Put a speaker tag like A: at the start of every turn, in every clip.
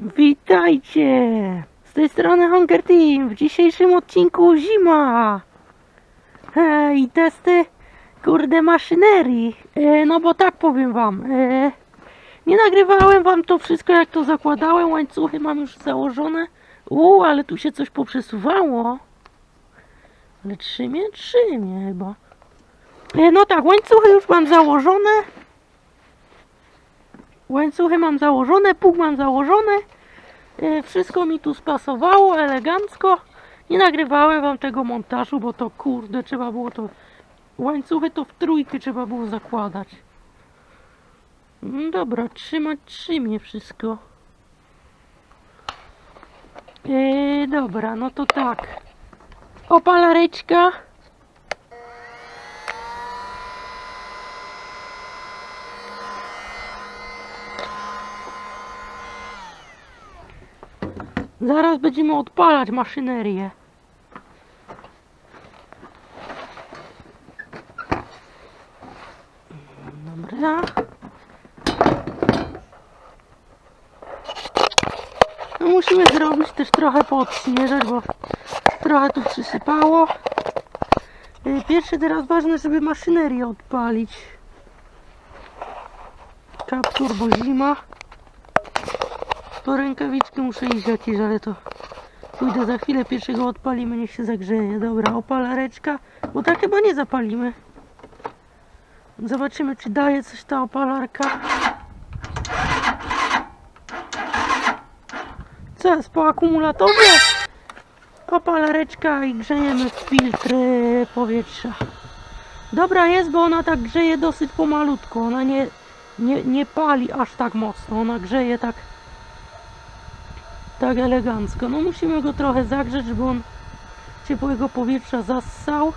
A: Witajcie! Z tej strony Hunger Team. W dzisiejszym odcinku zima. E, I testy, kurde, maszynerii. E, no bo tak powiem wam. E, nie nagrywałem wam to wszystko jak to zakładałem. Łańcuchy mam już założone. U, ale tu się coś poprzesuwało. Ale trzymie, trzymie chyba. E, no tak, łańcuchy już mam założone. Łańcuchy mam założone, pług mam założone. Wszystko mi tu spasowało elegancko. Nie nagrywałem wam tego montażu, bo to kurde, trzeba było to. Łańcuchy to w trójkę trzeba było zakładać. Mm, Dobra, trzymać trzymie wszystko. E, dobra, no to tak. Opalareczka. Zaraz będziemy odpalać maszynerię. Dobra. No musimy zrobić też trochę podśnieżać, bo trochę tu przysypało. Y, Pierwsze teraz ważne, żeby maszynerię odpalić. Kaptur, bo zima. Po rękawiczki muszę iść jakieś, ale to pójdę za chwilę, pierwszego odpalimy, niech się zagrzeje. Dobra, opalareczka, bo tak chyba nie zapalimy. Zobaczymy, czy daje coś ta opalarka. Co jest po akumulatorze? Opalareczka i grzejemy filtr e, powietrza. Dobra jest, bo ona tak grzeje dosyć pomalutko. Ona nie, nie, nie pali aż tak mocno. Ona grzeje tak tak elegancko. No musimy go trochę zagrzeć, żeby on ciepłego powietrza zassał.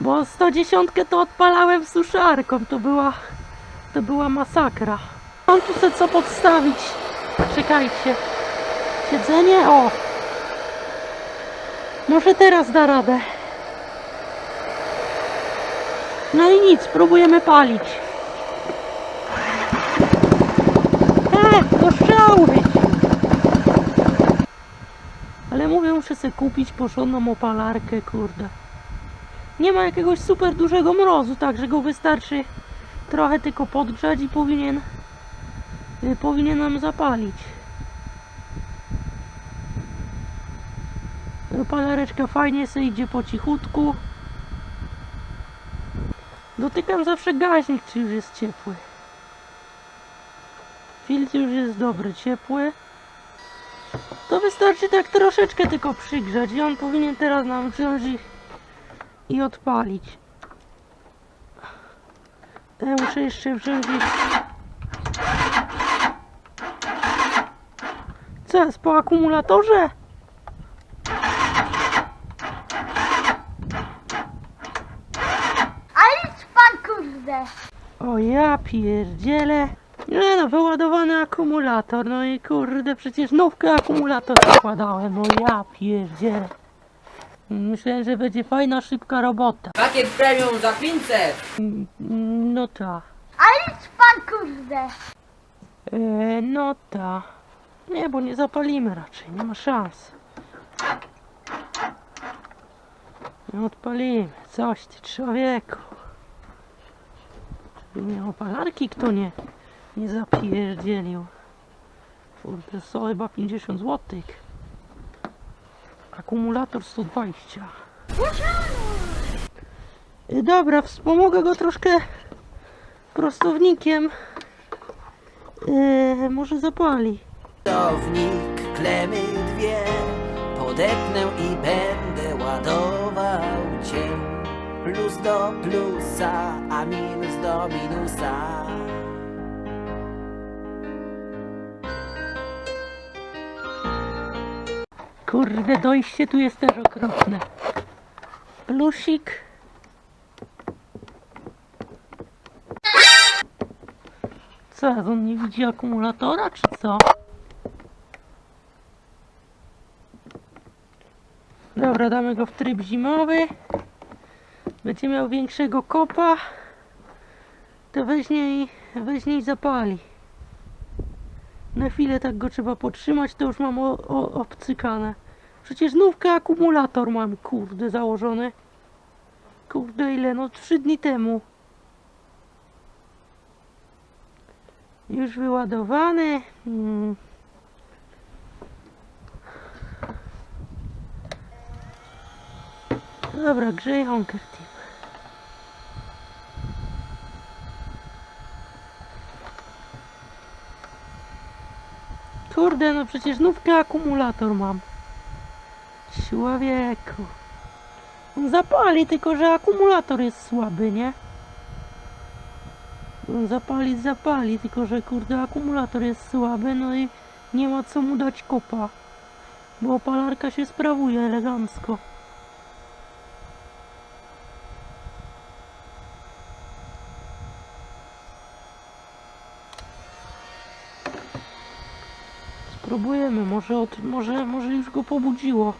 A: Bo 110 to odpalałem suszarką, to była to była masakra. Mam tu sobie co podstawić. Czekajcie. Siedzenie? O! Może teraz da radę. No i nic, próbujemy palić. Tak, to strzały. Ale mówię, muszę sobie kupić porządną opalarkę, kurde. Nie ma jakiegoś super dużego mrozu, także go wystarczy trochę tylko podgrzać i powinien y, powinien nam zapalić. Opalareczka fajnie sobie idzie po cichutku. Dotykam zawsze gaźnik, czy już jest ciepły. Filtr już jest dobry, ciepły. To wystarczy tak troszeczkę tylko przygrzać i on powinien teraz nam wziąć i, i odpalić. Ja muszę jeszcze wziąć i... Co jest po akumulatorze?
B: Ale pan kurde.
A: O ja pierdzielę. Nie no, wyładowany akumulator. No i kurde, przecież nówkę akumulator zakładałem. No ja pierdzielę. Myślałem, że będzie fajna, szybka robota.
C: Pakiet premium za 500!
A: Mm, No ta.
B: Ale pan kurde.
A: E, no ta. Nie, bo nie zapalimy raczej. Nie ma szans. Nie odpalimy. Coś ty człowieku. Żeby mnie opalarki kto nie, nie zapierdzielił. Kurde, są chyba 50 zł. Akumulator 120. Y, Dobra, wspomogę go troszkę prostownikiem. Yy, może zapali.
C: Ładownik, klemy dwie Podepnę i będę ładował cię Plus do plusa, a minus do minusa
A: Kurde, dojście tu jest też okropne. Plusik. Co, on nie widzi akumulatora, czy co? Dobra, damy go w tryb zimowy. Będzie miał większego kopa. to weźmie i zapali. Na chwilę tak go trzeba podtrzymać, to już mam o, o, obcykane. Przecież nówkę akumulator mam, kurde, założony. Kurde, ile? No trzy dni temu. Już wyładowany. Mm. Dobra, grzej Honker Kurde, no przecież nówkę akumulator mam. Człowieku. On zapali, tylko że akumulator jest słaby, nie? On zapalić zapali, tylko że kurde akumulator jest słaby, no i nie ma co mu dać kopa. Bo opalarka się sprawuje elegancko. Spróbujemy, może, od, może, może już go pobudziło.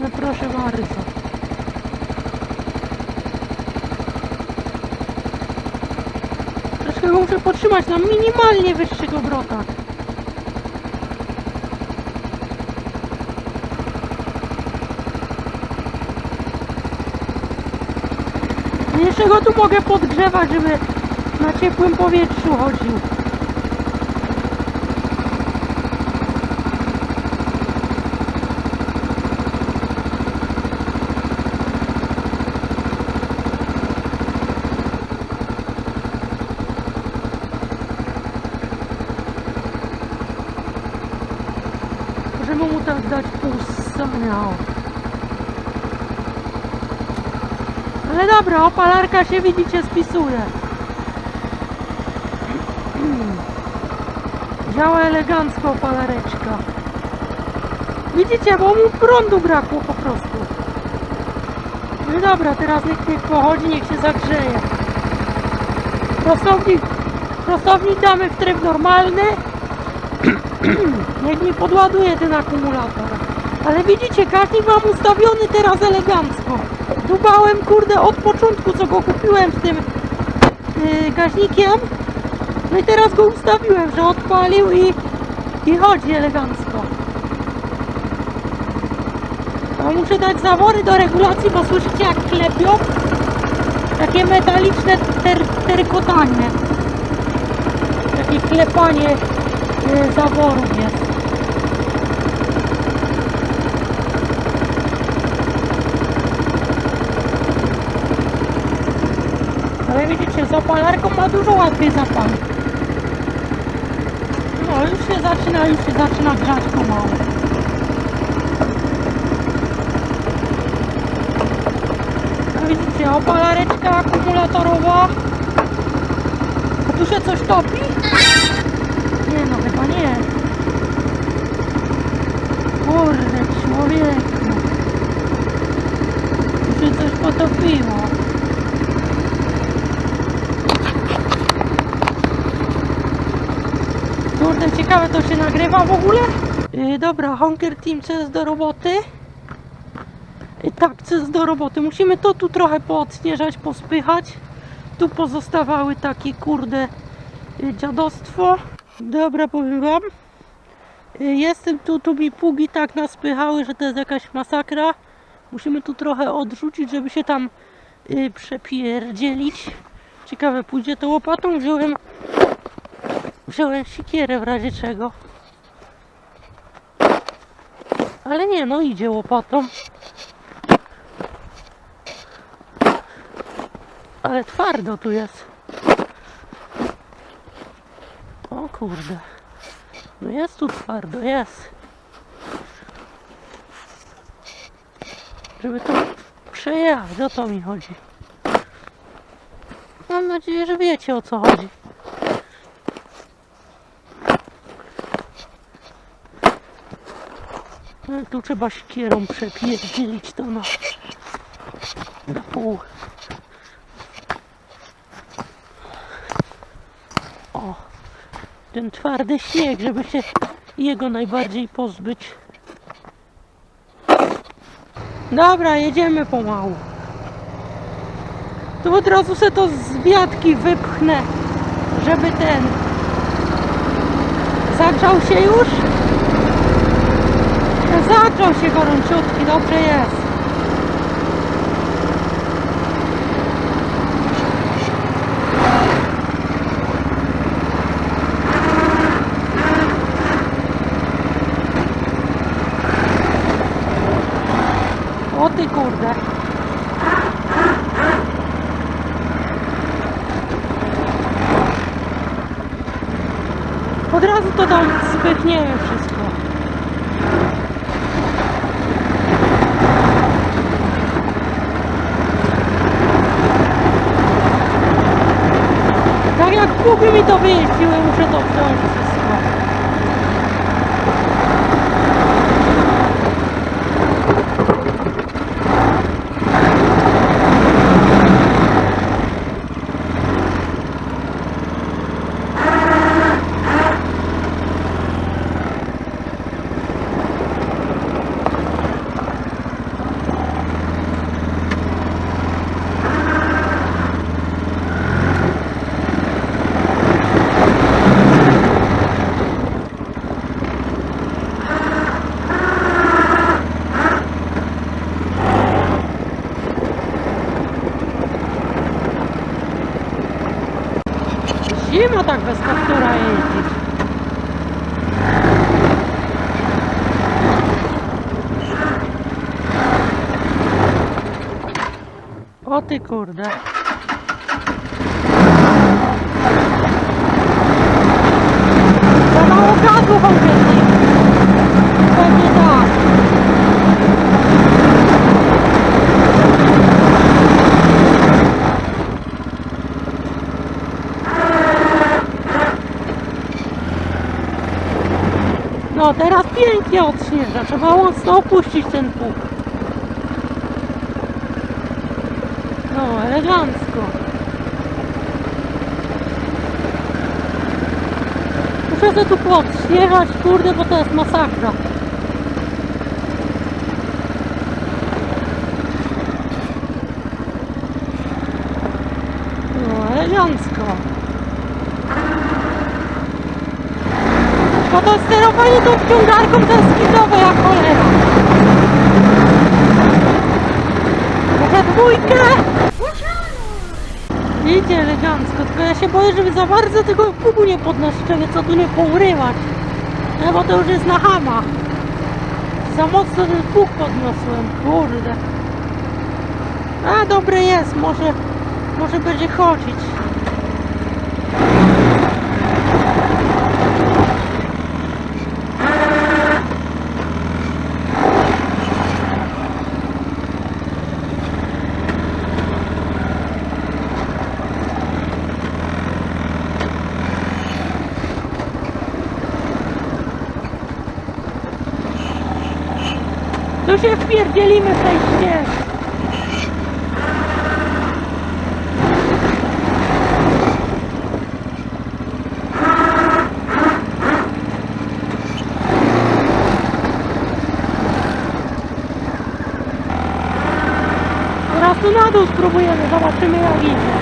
A: No proszę bardzo. Troszkę go muszę potrzymać na minimalnie wyższych obrotach. Jeszcze go tu mogę podgrzewać, żeby na ciepłym powietrzu chodził. Możemy mu tak dać pół. Ale dobra, opalarka się widzicie spisuje. Działa elegancko opalareczka. Widzicie, bo mu prądu brakło po prostu. No dobra, teraz niech, niech pochodzi, niech się zagrzeje. Prostownik, prostownik damy w tryb normalny. niech mi podładuje ten akumulator. Ale widzicie, gaźnik mam ustawiony teraz elegancko. Dubałem, kurde, od początku, co go kupiłem z tym yy, gaźnikiem. No i teraz go ustawiłem, że odpalił i, i chodzi elegancko. A muszę dać zawory do regulacji, bo słyszycie jak klepią? Takie metaliczne ter, terkotanie. Takie klepanie yy, zaworów jest. Ale widzicie, z opalarką ma dużo łatwiej zapalić. No, już się zaczyna, już się zaczyna grzać pomału. No widzicie, opalareczka akumulatorowa. A tu się coś topi? Nie no, chyba nie. Kurde, człowieku. Tu się coś potopiło. Kurde, ciekawe to się nagrywa w ogóle? Yy, dobra, Honker Team, co jest do roboty? Yy, tak, co jest do roboty? Musimy to tu trochę poodśnieżać, pospychać. Tu pozostawały takie, kurde, yy, dziadostwo. Dobra, powiem wam. Yy, jestem tu, tu mi pługi tak naspychały, że to jest jakaś masakra. Musimy tu trochę odrzucić, żeby się tam yy, przepierdzielić. Ciekawe, pójdzie to łopatą? Wziąłem Wziąłem sikierę w razie czego. Ale nie, no idzie łopatą. Ale twardo tu jest. O kurde. No jest tu twardo, jest. Żeby tu przejechać, o to mi chodzi. Mam nadzieję, że wiecie o co chodzi. Tu trzeba szkierą przepierdzielić to na, na pół. O, ten twardy śnieg, żeby się jego najbardziej pozbyć. Dobra, jedziemy pomału. Tu od razu se to z wiatki wypchnę, żeby ten zagrzał się już. Zagrzał się gorąciutki, dobrze jest. O ty kurde. Od razu to tam spychniemy wszystko. Tak jak pługi mi to wyjeździły, muszę to wziąć wszystko. Zima tak bez kaptura jeździć. O ty kurde. Za mało gazu konkretnie. Pewnie tak. No teraz pięknie odśnieża, trzeba mocno opuścić ten pług. No, elegancko. Muszę sobie tu podśnieżać, kurde, bo to jest masakra. No, elegancko. Bo to sterowanie tą wciągarką to jest skizowe jak cholera. Może dwójkę? Idzie elegancko, tylko ja się boję, żeby za bardzo tego pubu nie podnosić, żeby co tu nie pourywać. No bo to już jest na hama. Za mocno ten puk podniosłem, kurde. A dobre jest, może, może będzie chodzić. Tu się wpierdzielimy w tej ścieżce. Teraz tu na dół spróbujemy, zobaczymy jak idzie.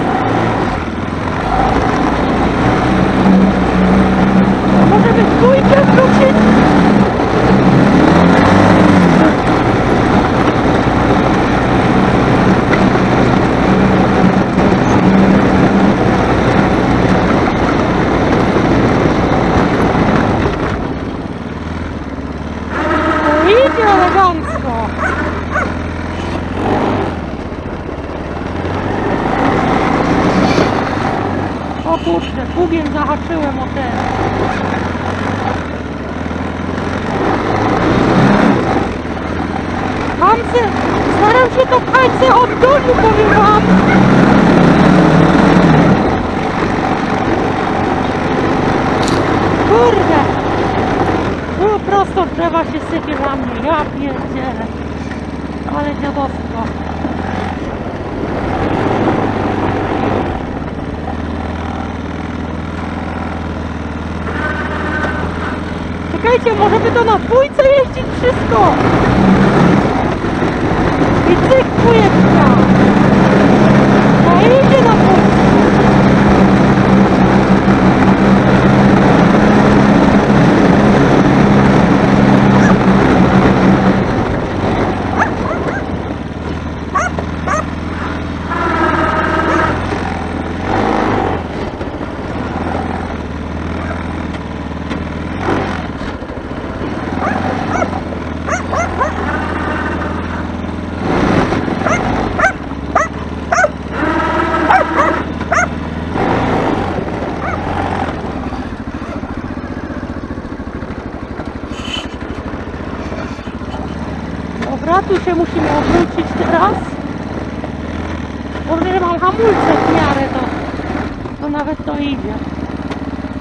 A: Nawet to idzie.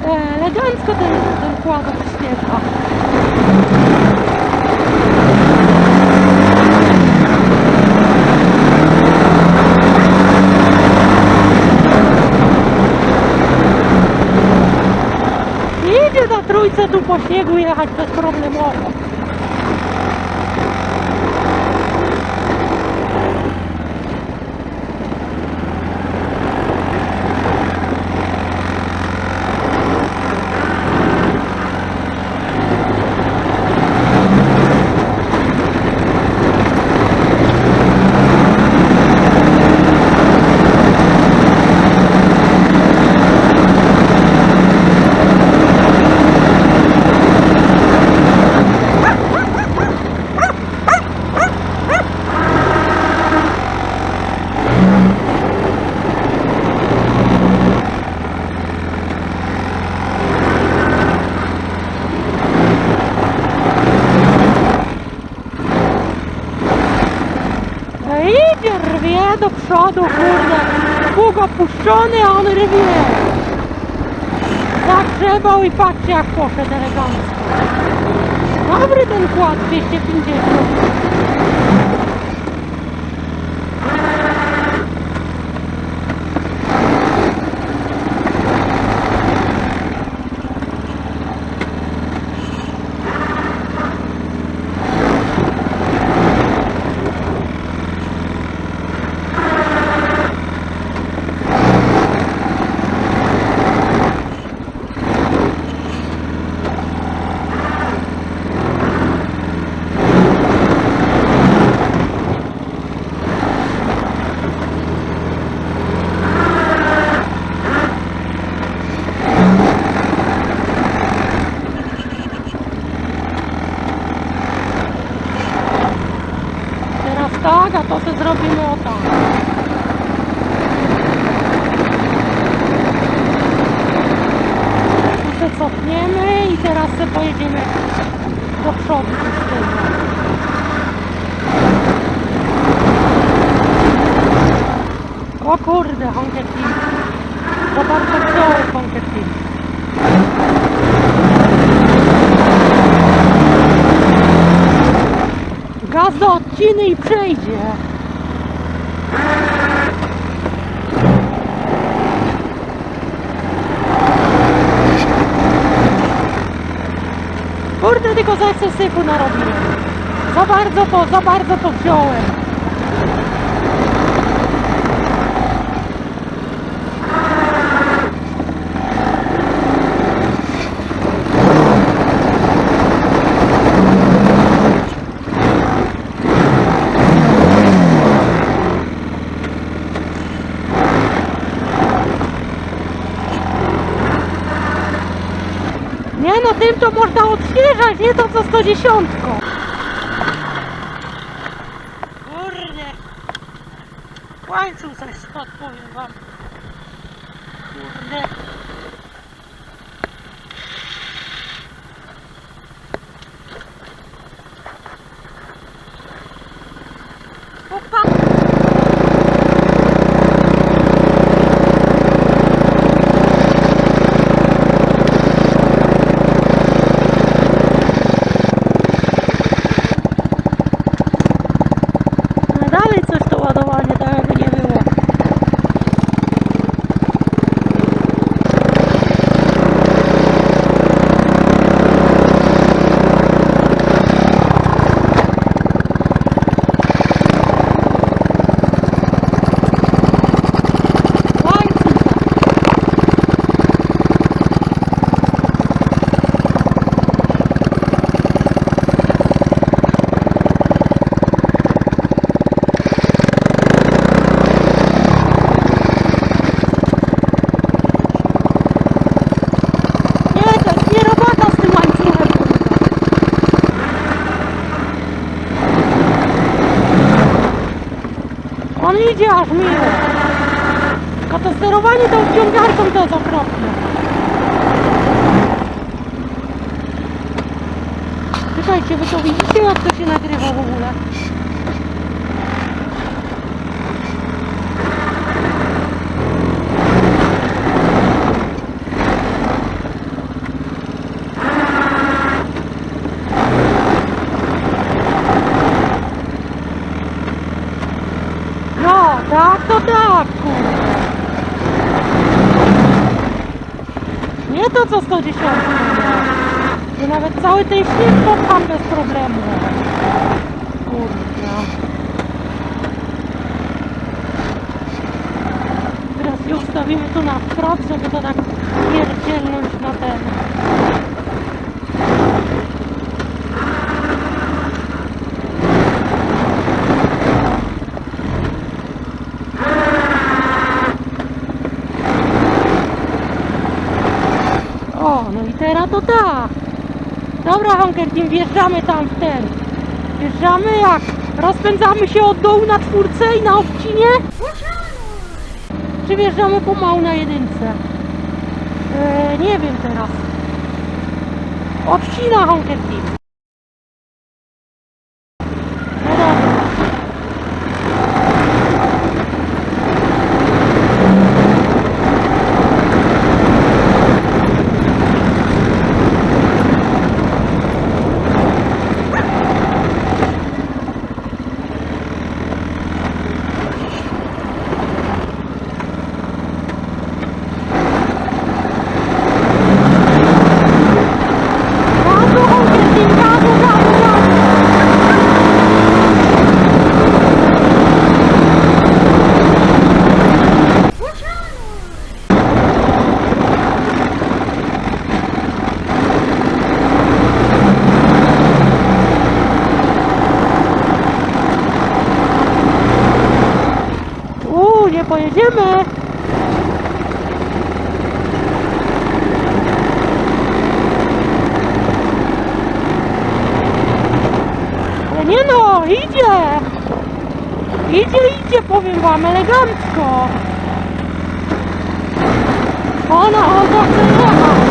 A: E, elegancko ten, ten kładok śpiewa. Idzie na trójce tu po śniegu jechać bezproblemowo. No idzie, rwie do przodu, kurde. Długo puszczony, a on rwie. Zagrzebał i patrzcie jak poszedł elegancko. Dobry ten kład 250. Teraz tak, a to co zrobimy o tak. Tu się cofniemy i teraz sobie pojedziemy do przodu z tyłu. Kurde, Honker Team. Za bardzo wziąłem Honker. Gaz do odciny i przejdzie. Kurde, tylko za syfu narobiłem. Za bardzo to, za bardzo to wziąłem. Nie no, tym to można odświeżać, nie to co 110. Kurde. Łańcuch zaś spadł, powiem wam. Kurde. Opa. No dalej coś to ładowanie, tak jakby nie było. Pan idzie aż miło. A to sterowanie tą wciągarką to jest okropne. Czekajcie, wy to widzicie jak to się nagrywa w ogóle? No, tak, to tak, kurde. Nie to co 110 że nawet cały ten śnieg popcham bez problemu. Kurde. Teraz się ustawimy tu na wprost, żeby to tak pierdzielnąć na ten. O, teraz to tak. Dobra, Hunker Team, wjeżdżamy tam w ten. Wjeżdżamy jak? Rozpędzamy się od dołu na czwórce i na obcinie? Czy wjeżdżamy pomału na jedynce? Eee, nie wiem teraz. Odcina Hunker Team. No dobra. Gazu, Hunker Team, gazu, gazu, gazu. Uuu, nie pojedziemy. Ale nie no, idzie. Idzie, idzie, powiem wam, elegancko. Ona, ona chce jechać.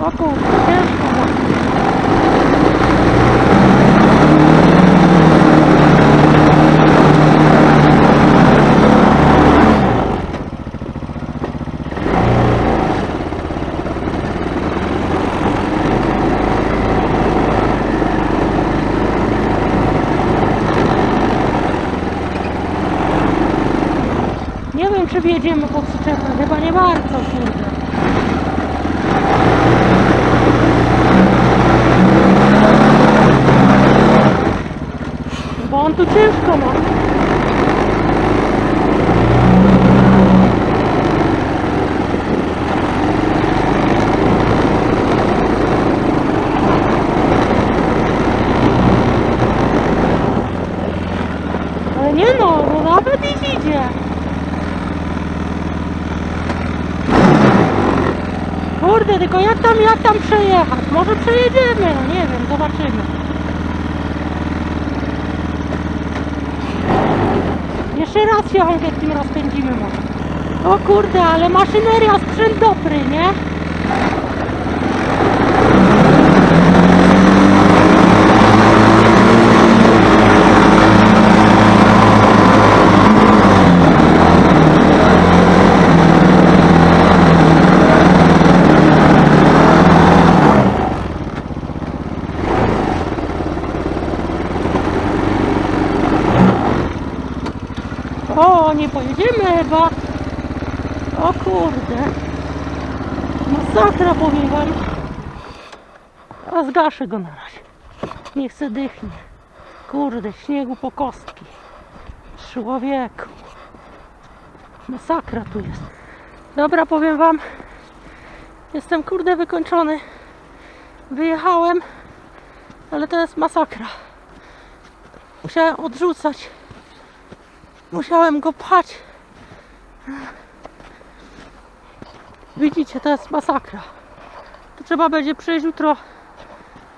A: O kurde, ciężko. no. Nie wiem, czy wjedziemy pod przyczepę. Chyba nie bardzo, kurde. Bo on tu ciężko ma. Ale nie no, no nawet i idzie. Kurde, tylko jak tam, jak tam przejechać? Może przejedziemy, no nie wiem, zobaczymy. Jeszcze raz się tym rozpędzimy może. O kurde, ale maszyneria, sprzęt dobry, nie? O, nie pojedziemy chyba. O kurde. Masakra powiem wam. A zgaszę go na razie. Niech se dychnie. Kurde, śniegu po kostki. Człowieku. Masakra tu jest. Dobra, powiem wam. Jestem kurde wykończony. Wyjechałem, ale to jest masakra. Musiałem odrzucać. Musiałem go pchać. Widzicie, to jest masakra. To trzeba będzie przyjść jutro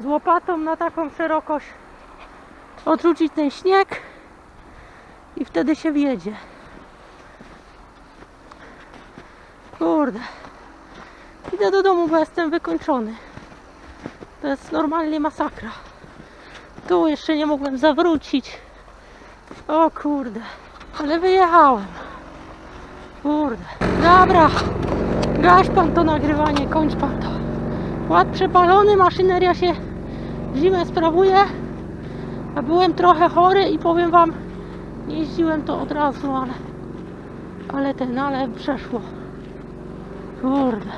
A: z łopatą na taką szerokość, odrzucić ten śnieg i wtedy się wjedzie. Kurde. Idę do domu, bo jestem wykończony. To jest normalnie masakra. Tu jeszcze nie mogłem zawrócić. O kurde. Ale wyjechałem. Kurde. Dobra. Gaś pan to nagrywanie, kończ pan to. Płat przepalony, maszyneria się w zimę sprawuje. A byłem trochę chory i powiem wam, nie jeździłem to od razu, ale ale ten, ale przeszło. Kurde.